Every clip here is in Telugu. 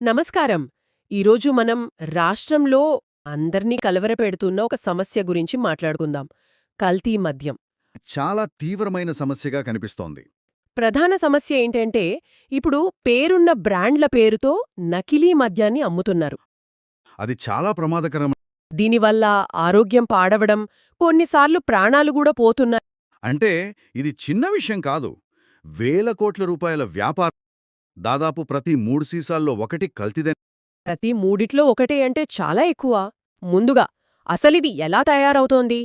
నమస్కారం. ఈరోజు మనం రాష్ట్రంలో అందర్నీ కలవరపెడుతున్న ఒక సమస్య గురించి మాట్లాడుకుందాం. కల్తీ మద్యం. చాలా తీవ్రమైన సమస్యగా కనిపిస్తోంది. ప్రధాన సమస్య ఏంటంటే ఇప్పుడు పేరున్న బ్రాండ్ల పేరుతో నకిలీ మద్యాన్ని అమ్ముతున్నారు. అది చాలా ప్రమాదకరం. దీనివల్ల ఆరోగ్యం పాడవడం కొన్నిసార్లు ప్రాణాలు కూడా పోతున్నాయి. అంటే ఇది చిన్న విషయం కాదు. వేల కోట్ల రూపాయల వ్యాపారం దాదాపు ప్రతి మూడు సీసాల్లో ఒకటి కల్తీదే. ప్రతి మూడిట్లో ఒకటే అంటే చాలా ఎక్కువ. ముందుగా అసలిది ఎలా తయారవుతోంది?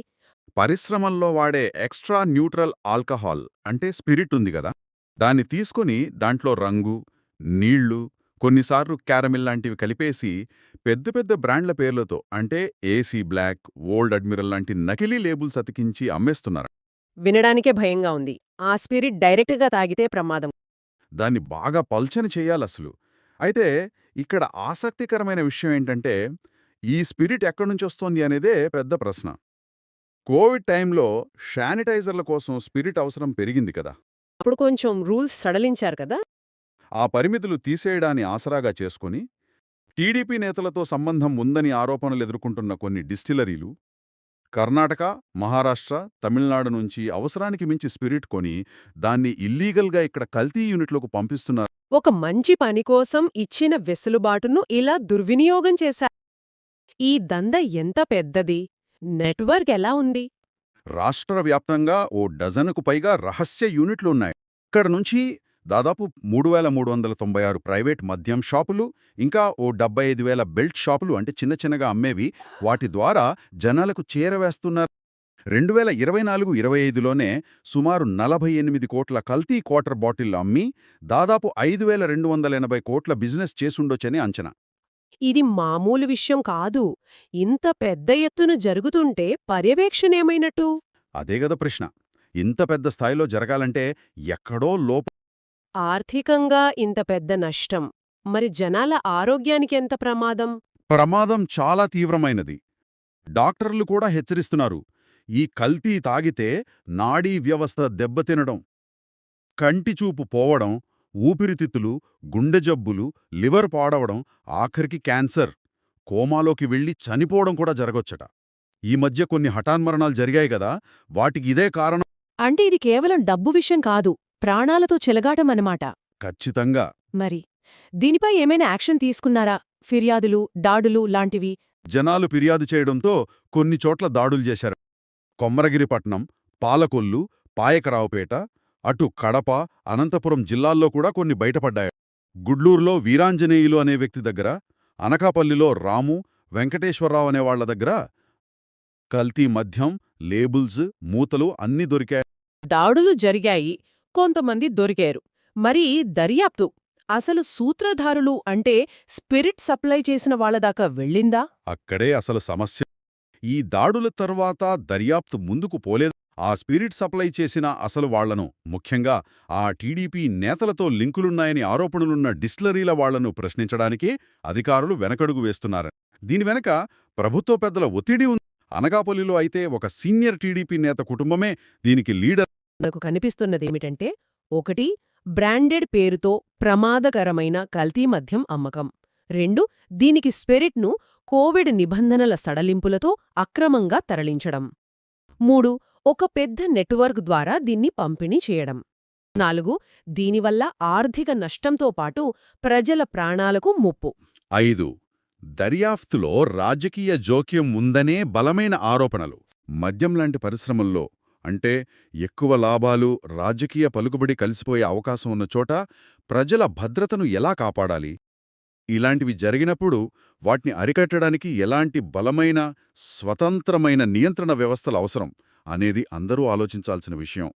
పరిశ్రమల్లో వాడే ఎక్స్ట్రా న్యూట్రల్ ఆల్కహాల్ అంటే స్పిరిట్ ఉంది కదా. దాన్ని తీసుకుని దాంట్లో రంగు నీళ్ళు కొన్నిసార్లు క్యారమిల్ లాంటివి కలిపేసి పెద్ద పెద్ద బ్రాండ్ల పేర్లతో అంటే ఏసీ బ్లాక్ ఓల్డ్ అడ్మిరల్ లాంటి నకిలీ లేబుల్స్ అతికించి అమ్మేస్తున్నారు. వినడానికే భయంగా ఉంది. ఆ స్పిరిట్ డైరెక్ట్గా తాగితే ప్రమాదం. దాన్ని బాగా పల్చని చెయ్యాలసలు అయితే ఇక్కడ ఆసక్తికరమైన విషయం ఏంటంటే ఈ స్పిరిట్ ఎక్కడి నుంచి వస్తోంది అనేదే పెద్ద ప్రశ్న. కోవిడ్ టైంలో శానిటైజర్ల కోసం స్పిరిట్ అవసరం పెరిగింది కదా. అప్పుడు కొంచెం రూల్స్ సడలించారు కదా? ఆ పరిమితులు తీసేయడాన్ని ఆసరాగా చేసుకొని టీడీపీ నేతలతో సంబంధం ఉందని ఆరోపణలు ఎదుర్కొంటున్న కొన్ని డిస్టిలరీలు కర్ణాటక మహారాష్ట్ర తమిళనాడు నుంచి అవసరానికి మించి స్పిరిట్ కొని దాన్ని ఇల్లీగల్గా ఇక్కడ కల్తీ యూనిట్లకు పంపిస్తున్నారు. ఒక మంచి పని కోసం ఇచ్చిన వెసులుబాటును ఇలా దుర్వినియోగం చేశారు ఈ దంద ఎంత పెద్దది? నెట్వర్క్ ఎలా ఉంది? రాష్ట్ర వ్యాప్తంగా ఓ డజనుకు పైగా రహస్య యూనిట్లు ఉన్నాయి. ఇక్కడ నుంచి దాదాపు మూడు వేల మూడు వందల తొంభై ఆరు ప్రైవేట్ మద్యం షాపులు ఇంకా ఓ డెబ్బై ఐదు వేల బెల్ట్ షాపులు అంటే చిన్న చిన్నగా అమ్మేవి. వాటి ద్వారా జనాలకు చేరవేస్తున్నారు. రెండు వేల ఇరవై నాలుగు ఇరవై ఐదులోనే సుమారు నలభై ఎనిమిది కోట్ల కల్తీ క్వార్టర్ బాటిల్ అమ్మి దాదాపు ఐదు వేల రెండు వందల ఎనభై కోట్ల బిజినెస్ చేసుండొచ్చని అంచనా. ఇది మామూలు విషయం కాదు. ఇంత పెద్ద ఎత్తున జరుగుతుంటే పర్యవేక్షణేమైనట్టు? అదే గద ప్రశ్న. ఇంత పెద్ద స్థాయిలో జరగాలంటే ఎక్కడో లోప ఆర్థికంగా ఇంత పెద్ద నష్టం. మరి జనాల ఆరోగ్యానికి ఎంత ప్రమాదం? ప్రమాదం చాలా తీవ్రమైనది. డాక్టర్లు కూడా హెచ్చరిస్తున్నారు. ఈ కల్తీ తాగితే నాడీ వ్యవస్థ దెబ్బతినడం కంటిచూపు పోవడం ఊపిరితిత్తులు గుండె జబ్బులు లివర్ పాడవడం ఆఖరికి క్యాన్సర్. కోమాలోకి వెళ్ళి చనిపోవడం కూడా జరగొచ్చట. ఈ మధ్య కొన్ని హఠాన్మరణాలు జరిగాయి గదా వాటికి ఇదే కారణం. అంటే ఇది కేవలం డబ్బు విషయం కాదు. ప్రాణాలతో చెలగాటం అన్నమాట. ఖచ్చితంగా. మరి దీనిపై ఏమైనా యాక్షన్ తీసుకున్నారా? ఫిర్యాదులు దాడులు లాంటివి? జనాలు ఫిర్యాదు చేయడంతో కొన్ని చోట్ల దాడులు చేశారు. కొమ్మరగిరిపట్నం పాలకొల్లు పాయకరావుపేట అటు కడప అనంతపురం జిల్లాల్లో కూడా కొన్ని బయటపడ్డాయి. గుడ్లూరులో వీరాంజనేయులు అనే వ్యక్తి దగ్గర అనకాపల్లిలో రాము వెంకటేశ్వరరావు అనేవాళ్ళ దగ్గర కల్తీ మద్యం లేబుల్స్ మూతలు అన్నీ దొరికాయి. దాడులు జరిగాయి. కొంతమంది దొరికారు. మరి దర్యాప్తు అసలు సూత్రధారులు అంటే స్పిరిట్ సప్లై చేసిన వాళ్ళదాకా వెళ్ళిందా? అక్కడే అసలు సమస్య. ఈ దాడుల తర్వాత దర్యాప్తు ముందుకు పోలేదు. ఆ స్పిరిట్ సప్లై చేసిన అసలు వాళ్ళను ముఖ్యంగా ఆ టీడీపీ నేతలతో లింకులున్నాయని ఆరోపణలున్న డిస్టిలరీల వాళ్ళను ప్రశ్నించడానికి అధికారులు వెనకడుగు వేస్తున్నారు. దీని వెనక ప్రభుత్వ పెద్దల ఒత్తిడి ఉంది. అనగాపల్లిలో అయితే ఒక సీనియర్ టీడీపీ నేత కుటుంబమే దీనికి లీడర్. మనకు కనిపిస్తున్నదేమిటంటే ఒకటి బ్రాండెడ్ పేరుతో ప్రమాదకరమైన కల్తీ మద్యం అమ్మకం. రెండు దీనికి స్పిరిట్ను కోవిడ్ నిబంధనల సడలింపులతో అక్రమంగా తరలించడం. మూడు ఒక పెద్ద నెట్వర్క్ ద్వారా దీన్ని పంపిణీ చేయడం. నాలుగు దీనివల్ల ఆర్థిక నష్టంతో పాటు ప్రజల ప్రాణాలకు ముప్పు. ఐదు దర్యాప్తులో రాజకీయ జోక్యం ఉందనే బలమైన ఆరోపణలు. మద్యం లాంటి పరిశ్రమల్లో అంటే ఎక్కువ లాభాలు రాజకీయ పలుకుబడి కలిసిపోయే అవకాశం ఉన్న చోట ప్రజల భద్రతను ఎలా కాపాడాలి? ఇలాంటివి జరిగినప్పుడు వాటిని అరికట్టడానికి ఎలాంటి బలమైన స్వతంత్రమైన నియంత్రణ వ్యవస్థలు అవసరం అనేది అందరూ ఆలోచించాల్సిన విషయం.